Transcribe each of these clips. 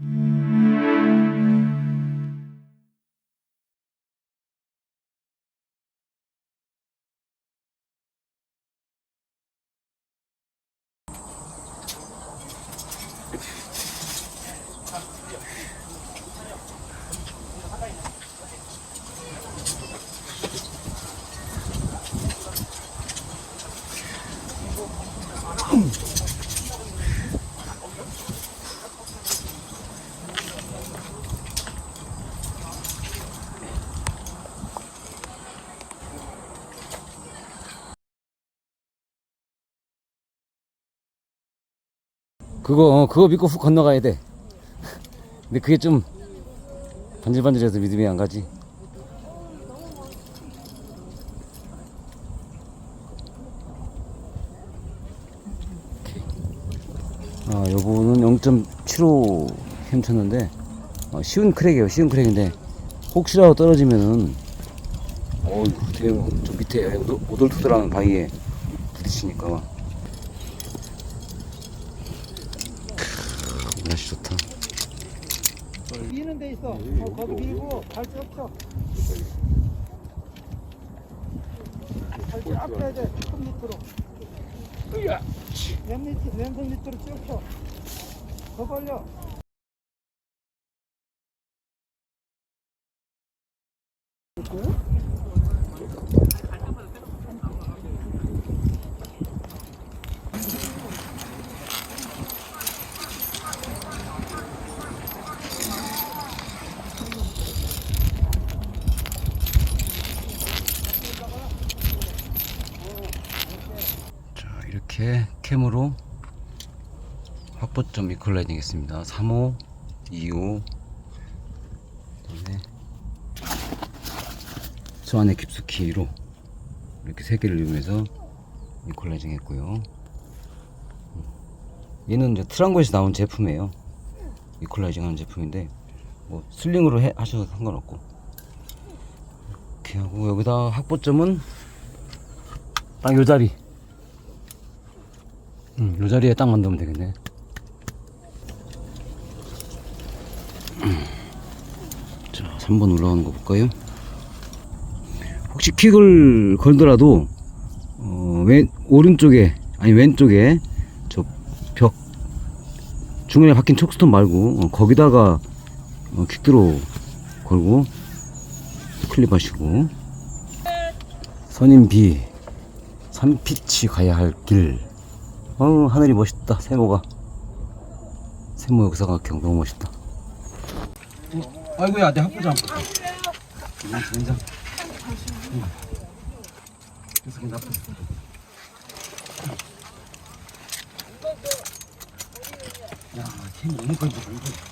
Mm-hmm. 그거 어, 그거 믿고 훅 건너가야 돼. 근데 그게 좀 반질반질해서 믿음이 안 가지. 아, 요거는 0.75 괜찮는데 어, 쉬운 크랙이에요. 쉬운 크랙인데 혹시라도 떨어지면은 어이 되게 저 밑에 오돌- 오돌토돌하는 바위에 부딪히니까 크, 날씨 좋다. 미는 데 있어. 어, 거기 밀고 발치 없죠. 발치 앞에 돼. 큰 밑으로. 왼 밑, 왼손 밑으로 쭉 펴. 더 벌려. 자 이렇게 캠으로 확보점 이퀄라이징 했습니다. 3호 2호 그다음에 저 안에 깊숙이로 이렇게 세 개를 이용해서 이퀄라이징 했고요. 얘는 이제 트랑고에서 나온 제품이에요. 이퀄라이징 하는 제품인데 뭐 슬링으로 해, 하셔도 상관없고. 이렇게 하고 여기다 확보점은 딱 요 자리 음, 요 자리에 딱 만들면 되겠네. 음. 자, 3번 올라오는 거 볼까요? 혹시 킥을 걸더라도, 어, 왼, 오른쪽에, 아니, 왼쪽에, 저 벽, 중간에 박힌 촉스톤 말고, 어, 거기다가, 어, 킥드로 걸고, 클립 하시고, 선임 B, 산피치 가야 할 길. 어 하늘이 멋있다 세모가. 세모 역사각형 너무 멋있다. 아이고야 내 학부장. 된장. 그래서 나쁘 야팀 너무 걸리지 누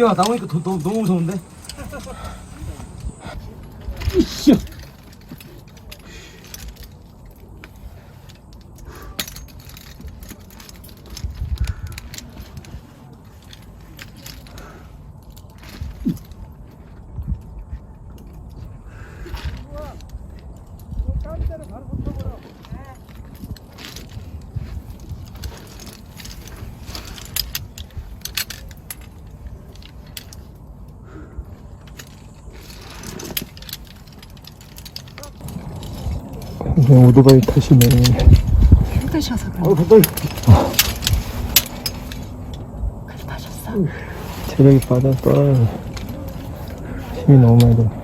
야 나오니까 더, 더, 너무 무서운데? 이씨. 요 가운데로 바로 붙어버려. 그냥 오토바이 타시네. 힘드셔서 아, 가까이. 그렇게 하셨어? 체력이 빠졌어. 힘이 너무 많이 들어.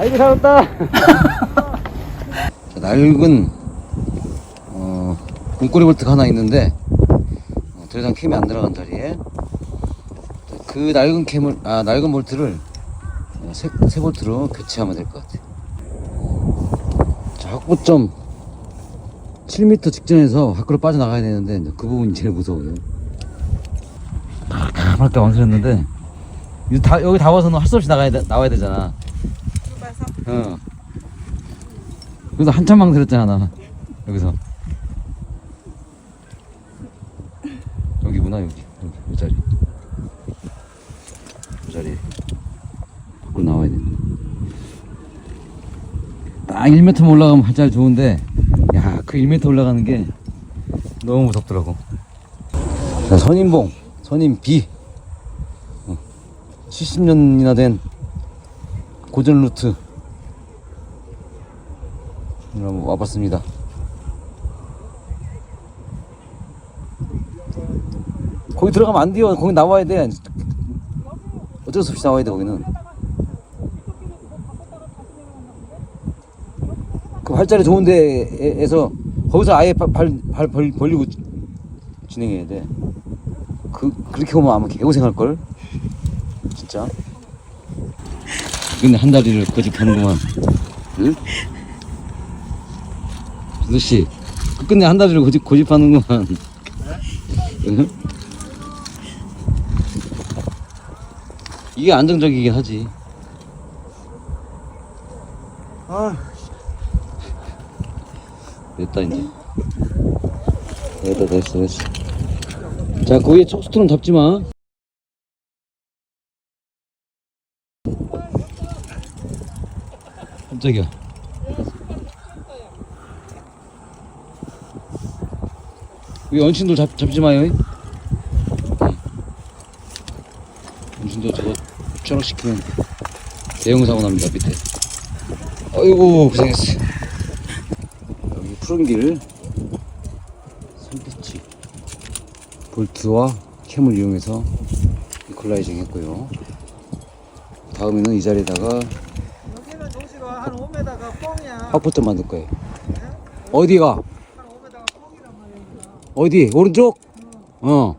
아이고 살았다. 자, 낡은 어, 공꼬리 볼트가 하나 있는데 어, 더 이상 캠이 안 들어간 자리에 그 낡은 캠을 아 낡은 볼트를 어, 새, 새 볼트로 교체하면 될 것 같아. 자 확보점 7m 직전에서 밖으로 빠져나가야 되는데 그 부분이 제일 무서워요. 깜깜할 때 왕설했는데 여기 다 와서는 할 수 없이 나가야 돼, 나와야 되잖아. 어. 그래서 한참 망설였잖아 나. 여기서. 여기구나 여기. 여기 이 자리. 이 자리. 밖으로 나와야 되는데 딱 1m만 올라가면 한참 좋은데 야 그 1m 올라가는 게 너무 무섭더라고. 자, 선인봉 선인 B 어, 70년이나 된 고전 루트 오늘 한번 와봤습니다. 거기 들어가면 안 돼요. 거기 나와야 돼. 어쩔 수 없이 나와야 돼 거기는. 그 발자리 좋은 데에서 거기서 아예 발, 발, 발 벌- 벌리고 진행해야 돼. 그 그렇게 오면 아마 개고생할 걸. 진짜. 근데 한 다리를 거짓하는구만. 응? 아저씨 끝내 한 다리를 고집, 고집하는구만. 응? 이게 안정적이긴 하지. 아, 됐다 이제. 됐다 됐어 됐어. 자 거기에 촉수트럼 잡지마. 깜짝이야 여기 언친도 잡, 잡지 마요 응. 언친도 저거 쩌락시키면 대형 사고 납니다 밑에 어이구 고생했어 여기 푸른 길 선피치 볼트와 캠을 이용해서 이퀄라이징 했고요 다음에는 이 자리에다가 여기는 도시가 한 5m가 뻥이야. 확보점 만들 거예요 어디가? 한 5m가 뻥이란 말이야. 어디? 오른쪽? 어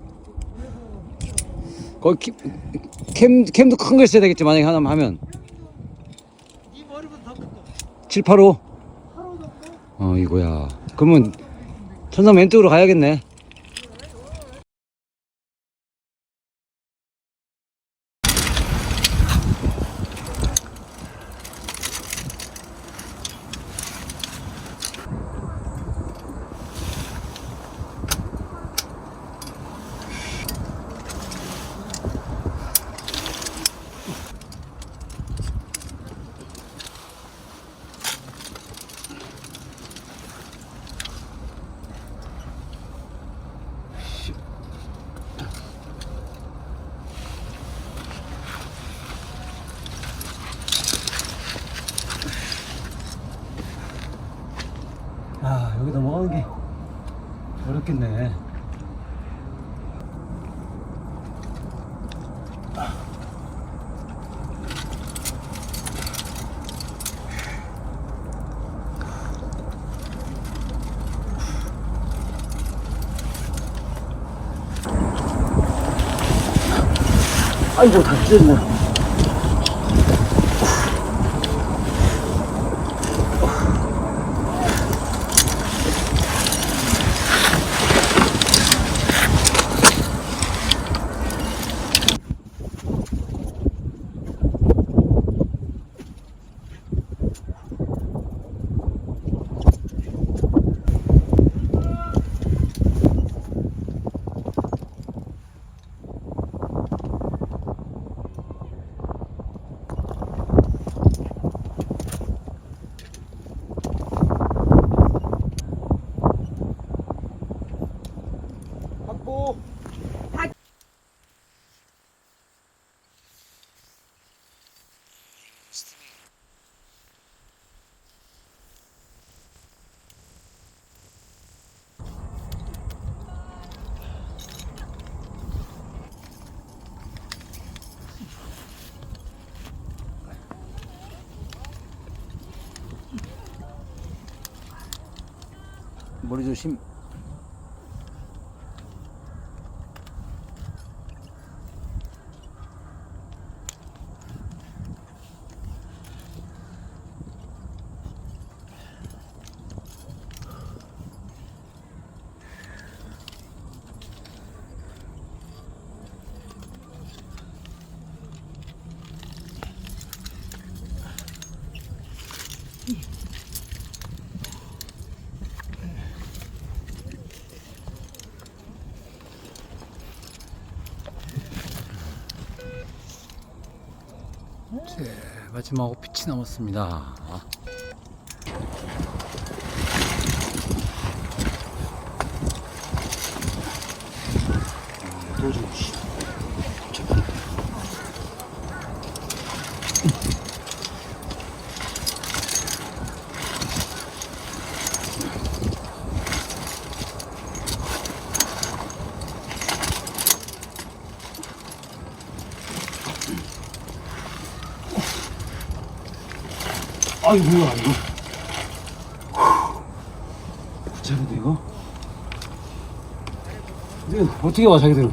거기 캠, 캠도 큰 거 있어야 되겠지 만약에 하나 하면 이 머리보다 더 크고. 7, 8, 5 하루 정도? 어 이거야 그러면 천상 왼쪽으로 가야겠네 아 여기 넘어가는 게 어렵겠네. 아이고 다 찢었네 잡고. 머리 조심. 마지막 빛이 남았습니다. 아이 뭐야 이거 자기들 이거 이거 어떻게 와 자기들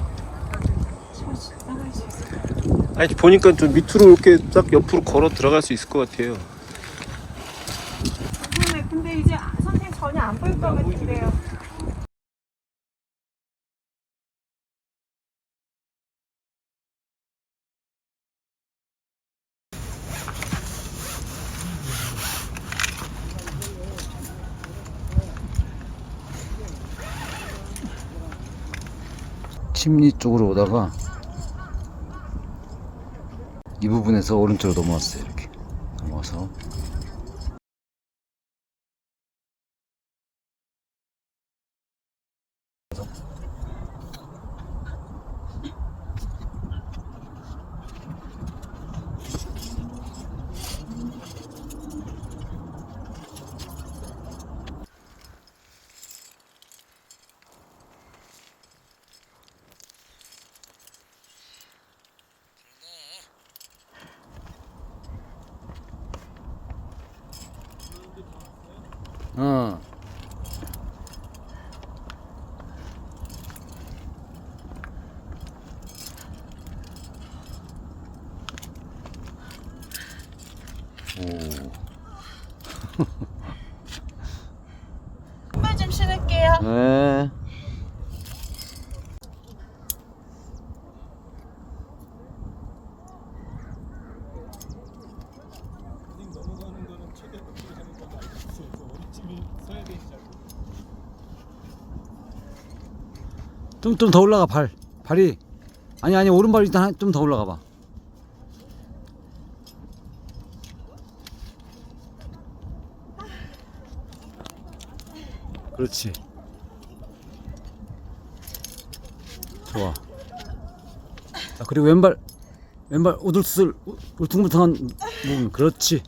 아니 보니까 좀 밑으로 이렇게 딱 옆으로 걸어 들어갈 수 있을 것 같아요. 네, 근데 이제 선생님 전혀 안 보일 것 같은데요. 침리 쪽으로 오다가 이 부분에서 오른쪽으로 넘어왔어요 어. 오. 한번 좀 신을게요. 네. 좀 좀 더 올라가 발 발이 아니 아니 오른발 일단 좀 더 올라가 봐. 그렇지. 좋아. 자, 그리고 왼발, 왼발 오들슬, 울퉁불퉁한 부분. 그렇지.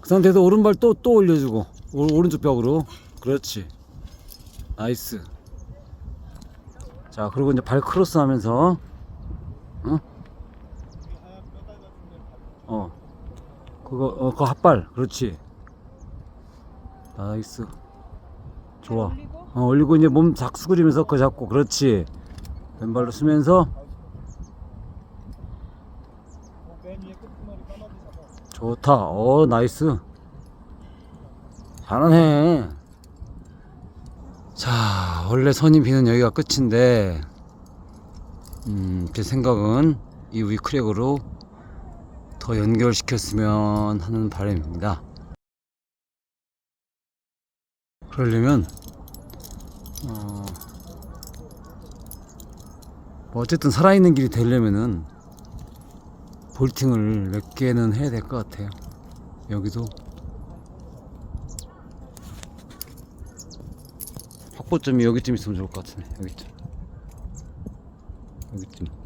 그 상태에서 오른발 또, 또 올려주고. 오, 오른쪽 벽으로. 그렇지. 나이스. 자, 그리고 이제 발 크로스 하면서. 어? 어. 그거, 어, 그거 핫발. 그렇지. 나이스. 좋아. 어, 올리고 이제 몸싹 수그리면서 그거 잡고 그렇지 왼발로 쓰면서 좋다 어 나이스 잘하네 자 원래 선임비는 여기가 끝인데 음, 제 생각은 이 위크랙으로 더 연결시켰으면 하는 바람입니다 그러려면 어, 뭐 어쨌든 살아있는 길이 되려면은 볼팅을 몇 개는 해야 될 것 같아요. 여기도 확보점이 여기쯤 있으면 좋을 것 같은데. 여기쯤. 여기쯤.